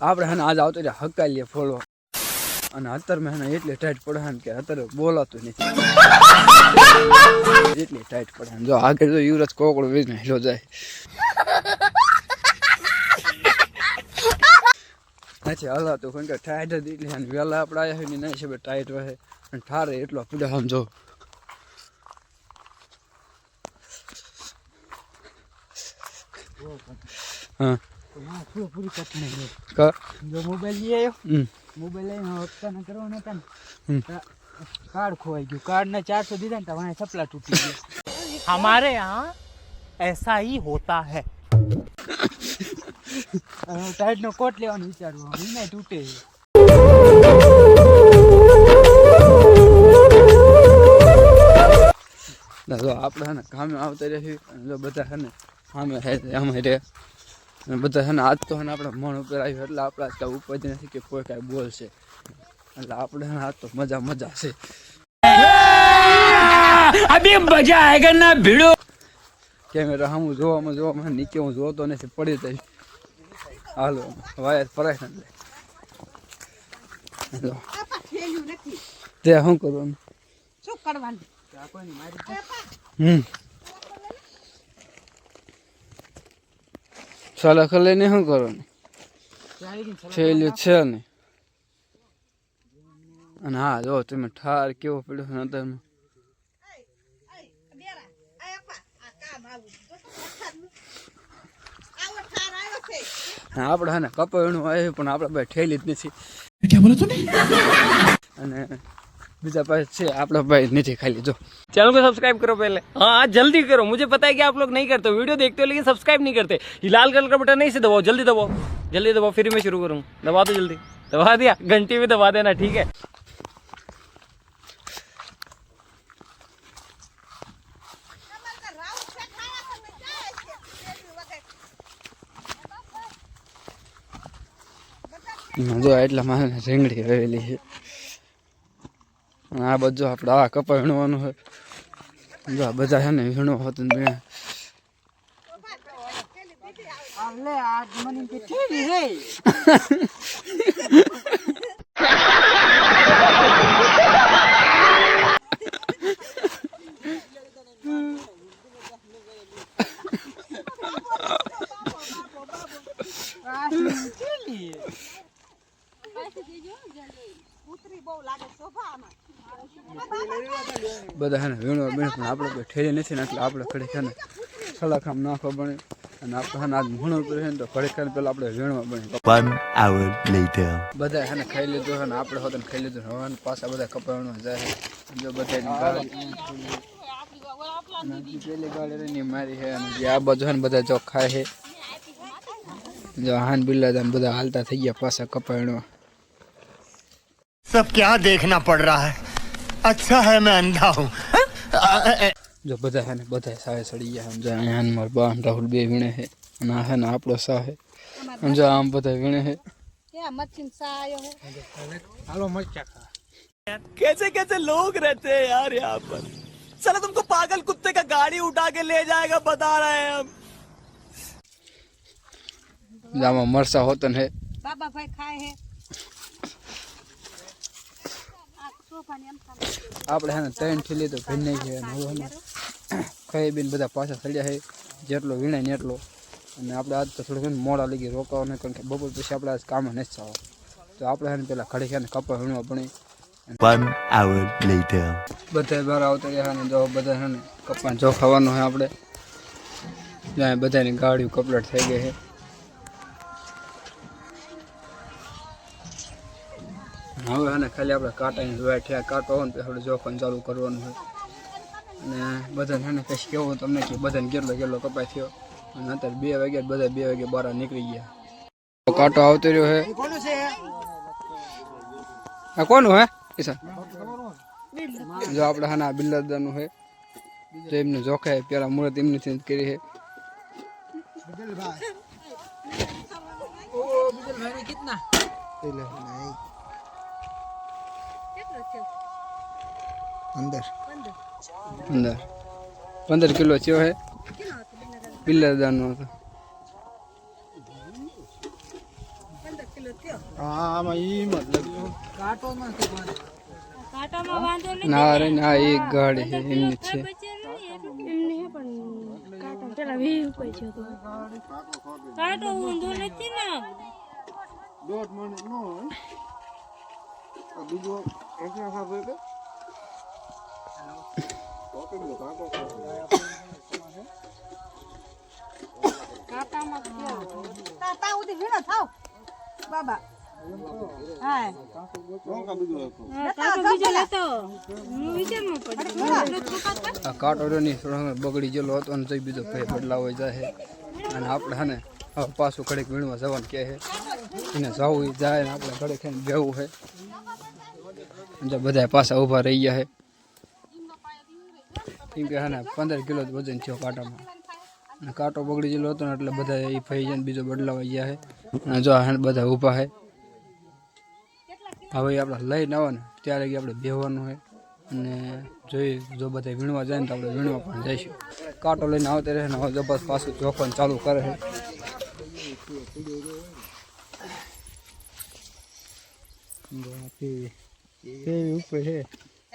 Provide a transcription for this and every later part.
આપણે હે આજ આવતો રહ્યા હકાલીએ ફોલો અને અત્યારે મેં હે એટલી ટાઈટ પડે ને કે અત્યારે બોલાતું નથી. એટલી ટાઈટ પડે જો આગળ જો યુવરાજ કોકડો વીજને હેલો જાય. નથી હલાતું કારણ કે ટાઈટ જ એટલી અને વહેલા આપણે આવ્યા હોય ને નહીં છે ટાઈટ રહે. અને ઠારે એટલો પીડા સમજો હા. થોડું પૂરી કટ નહીં ક જો મોબાઈલ લઈ આવ્યો હમ મોબાઈલ લઈને હપ્તા ના કરવાના હતા હમ. ને કાર્ડ ખોવાઈ ગયું કાર્ડ ના ચારસો દીધા ને તો વાંહે સપલા તૂટી ગયા हमारे यहाँ ऐसा ही होता है હવે ટાઈટ નો કોટ લેવાનું વિચારવું એને તૂટે ના જો આપણે હે ને કામે આવતા રહી અને જો બધા હે ને સામે હે આમે રે અને બધા છે ને આજ તો હે આપણે મણ ઉપર આવ્યું એટલે આપણે આજ કાંઈ ઉપર જ નથી કે કોઈ કાંઈ બોલશે. એટલે આપણે આજ તો મજા મજા છે. મજા આયગા ના ભીડો. કેમેરા હમ જોવામાં જોવામાં નીચે હું જોતો નથી પડી જઈશ હાલો વાયર ફરાય ને તે શું કરવાનું? શું કરવાનું? હમ. સલાહ ને શું કરવાનું? છેલ્યું છે ને. અને હા જો તમે ઠાર કેવો પડ્યો છે અત્યારમાં અને આપણે હે ને કપાયણું આવ્યું પણ આપણે ભાઈ ઠેલી જ નથી. અને બીજા પાસે છે આપણા ભાઈ નથી ખાલી જો चैनल को सब्सक्राइब करो पहले हाँ जल्दी करो मुझे पता है कि आप लोग नहीं करते हो वीडियो देखते हो लेकिन सब्सक्राइब नहीं करते ये लाल कलर का बटन नहीं से दबाओ जल्दी दबाओ जल्दी दबाओ फिर मैं शुरू करूँ दबा दो जल्दी दबा दिया घंटी में दबा देना ठीक है જો એટલા મારે રીંગણી રહેલી છે અને આ બધું આપણે આ કપા વીણવાનું હોય. જો આ બધા છે ને વીણો હતું ને Thank લે હે બધા બીણ પણ આપણે કોઈ ઠેરી નથી ને એટલે આપણે ઘડી છે ને સલાખામ નાખવા બને અને આપણે આજ ભૂણો ને તો ઘડી ખાને પેલા આપણે વીણવા બને. બધા ને ખાઈ લીધું ને આપણે ખાઈ લીધું હવે પાછા બધા કપા જાય જો બધા પેલી ગાડી મારી હે અને જે આ બાજુ ને બધા જો ખાય છે જો હાન બિલ્લા બધા હાલતા થઈ ગયા પાછા કપા વીણવા सब क्या देखना पड़ रहा है अच्छा है मैं अंधा हूँ જો બધા છે ને બધા સાહે સડી ગયા સમજો અહીંયા ને મારા બા ને રાહુલ બે વીણે છે અને આ છે ને આપણો સાહ છે સમજો આમ બધા વીણે છે એ મચ્છીન સા આયો હે હાલો મરચા ખા कैसे कैसे लोग रहते हैं यार यहाँ पर चलो तुमको पागल कुत्ते का गाड़ी उठा के ले जाएगा बता रहे हैं हम આમાં મરસા હોતન છે બાબા ભાઈ ખાય હે આપણે હાને ત્રણ ઠીલી તો ભીન નહીં છે છે ખાઈ બીને બધા પાછા ચડ્યા છે જેટલો વીણાય ને એટલો. અને આપણે આજ તો થોડું મોડા લગી રોકાવાનું કારણ કે બપોર પછી આપણે આજ કામ નથી થવા. તો આપણે છે ને પેલા ખડી છે ને કપા વીણવા પડે. બધા બહાર આવતા રહ્યા ને જો બધા છે ને કપા જો ખાવાનું છે આપણે. બધાની ગાડીઓ કપલેટ થઈ ગઈ છે હવે આને ખાલી આપણે કાંટાની જોયા થયા કાંટો હોય ને આપણે જોખમ ચાલુ કરવાનું હોય અને બધાને એને કંઈ કેવું તમને કે બધાને કેટલો કેટલો કપાઈ થયો. અને અત્યારે બે વાગ્યા બધા બે વાગ્યા બહાર નીકળી ગયા. કાંટો આવતો રહ્યો હે કોનું આ કોનું હે? ઈશા જો આપણે હાના બિલ્લાદાનું છે તો એમને જોખે પેલા મુહૂર્ત એમની થી કરી હે. ઓ બીજલ ભાઈ કિતના કેટલો છે અંદર અંદર પંદર. કિલો થયો છે બિલ્લાદાનો હતો? પંદર કિલો થયો. આમાં ઈ મત લાગ્યું. કાંટોમાં છે પણ. કાંટામાં વાંધો નહીં ના રે ના એક ગાડી છે એમની છે. હે પણ કાંટો પેલા વીસ રૂપિયા છે કાંટો ઊંધો નથી ને દોઢ મણ નો બીજો બાબા હા આ કાંટો ની થોડો બગડી ગયેલો હતો અને જઈ બીજો બદલાવો જાય અને આપણે હે ને પાછું ઘડીક વીણવા જવાનું કહે એને જવું જાય ને આપણે ઘરે ખાઈને બેવું છે જો બધા પાછા ઊભા રહી ગયા છે કેમ કે હા પંદર કિલો જ વજન થયો કાંટામાં. અને કાંટો બગડી ગયેલો હતો ને એટલે બધા એ ફઈ જાય બીજો બદલાવા ગયા છે અને જો હા બધા ઊભા છે હવે આપણે લઈને આવે ને, ત્યારે આપણે બેહવાનું હોય અને જોઈએ જો બધા વીણવા જાય ને તો આપણે વીણવા પણ જઈશું. કાંટો લઈને આવતા રહે ને જબરદસ્ત પાછું જોખમ ચાલુ કરે છે કેવી ઉપર છે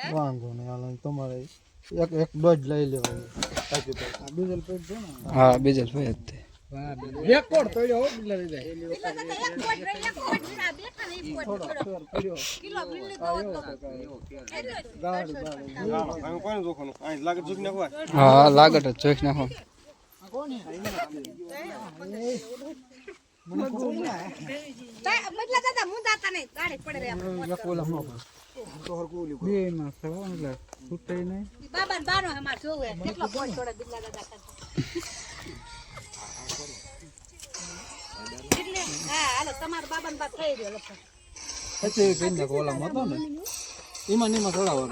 વાંધો નહીં હાલો તમારે એક એક ડોજ લઈ લેવાનું ડીઝલ પેટ છે ને હા બીજા જ ભાઈ જ તે રેકોર્ડ તોડ્યો હો લાગટ જ જોઈ નાખો એમાં ને એમાં ચડાવો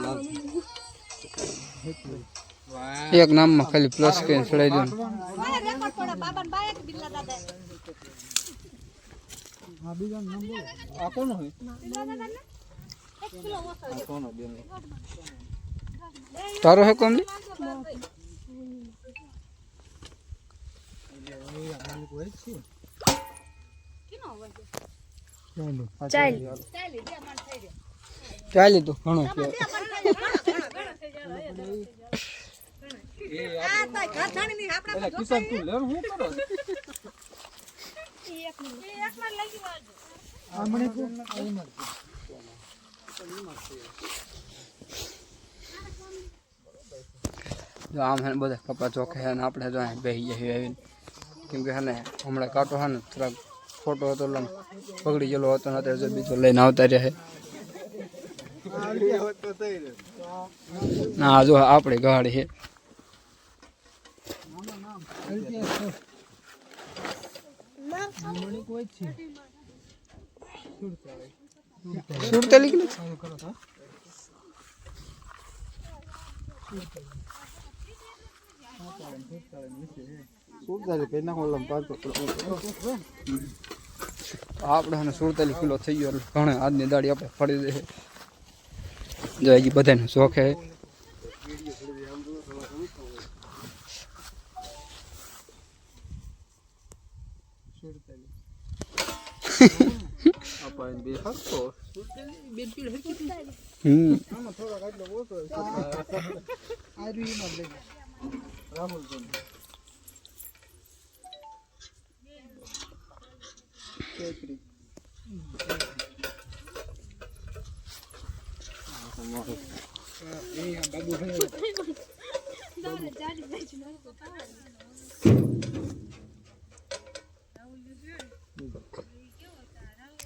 એક નામમાં ખાલી પ્લસ કરીને ચડાવી દો મારે રેકોર્ડ પડે બાબા ને બાયા કે બિલ્લા દાદા આ બીજા નામ બોલો. આ કોનો બેન? તારો હે હોય ચાલો તું ઘણો કે બે મણ થઈ ગયો આ તો ઘર જાણી ની આપડા કિશન તું લે હું કરો જો આમ હે ને બધા કપા ચોખે છે ને આપણે જો અહીં બેસી જઈએ આવીને કેમ કે હે ને હમણાં કાંટો હે ને થોડાક ખોટો હતો એટલે આમ પકડી ગયેલો હતો ને અત્યારે જો બીજો લઈને આવતા રહ્યા છે ના, જો આપણી ગાડી છે મને કોઈ છે. સુડતાલી કિલો સુડતાલી કઈ નાખો આપણે હે ને સુડતાલીસ કિલો થઈ ગયો ઘણે આજની દાડી આપણે ફરી દે. જો હજી બધાને શોખ. છે આપણે બે હરતો હમ રાહુલ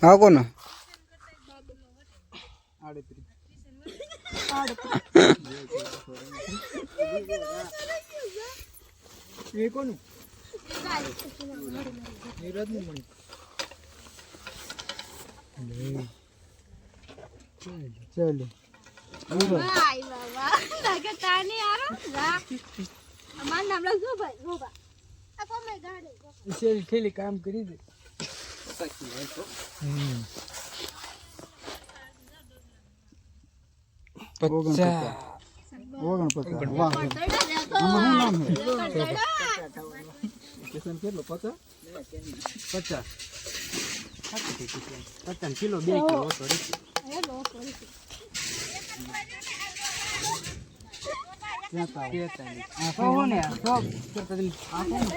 હા કોને? એ કોનું એ રજની મણી ચાલો ભાઈ બાબા. લાગે તાની આરો રા અમાર નામ લખજો ભાઈ ગોબા આ કોમે ગાડી શેરી થેલી કામ કરી દે. પચાસ કિલો બે કિલો ને આ તો કરતા તમે આપો ને.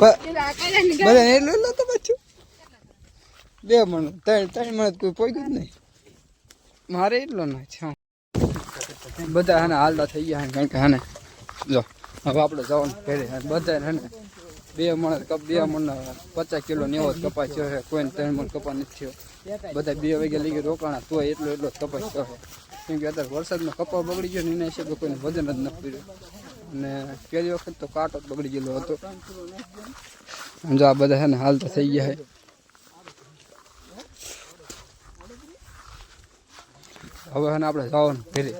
બધા એટલું એટલું તો પાછું. બે મણ, ત્રણ ત્રણ મણ કોઈ પોગ્યું જ નહીં. મારે એટલો ના છે બધા હે હાલતા થઈ ગયા કારણ કે હે જો, હવે આપણે જવાનું ઘરે બધા હે બે મણ કપ, બે મણ પચાસ કિલો નેવો જ કપાસ થયો છે કોઈને ત્રણ મણ કપા નથી થયો. બધા બે વાગ્યા લઈ ગયા રોકાણા તો એટલો એટલો જ કપાસ થયો કેમ કે અત્યારે વરસાદમાં કપા બગડી ગયો ને એના હિસાબે કોઈને વજન જ નથી પડ્યું. અને પહેલી વખત તો કાંટો બગડી ગયેલો હતો. જો આ બધા છે ને હાલ તો થઈ ગયા છે. હવે આપણે જવાનું ઘરે.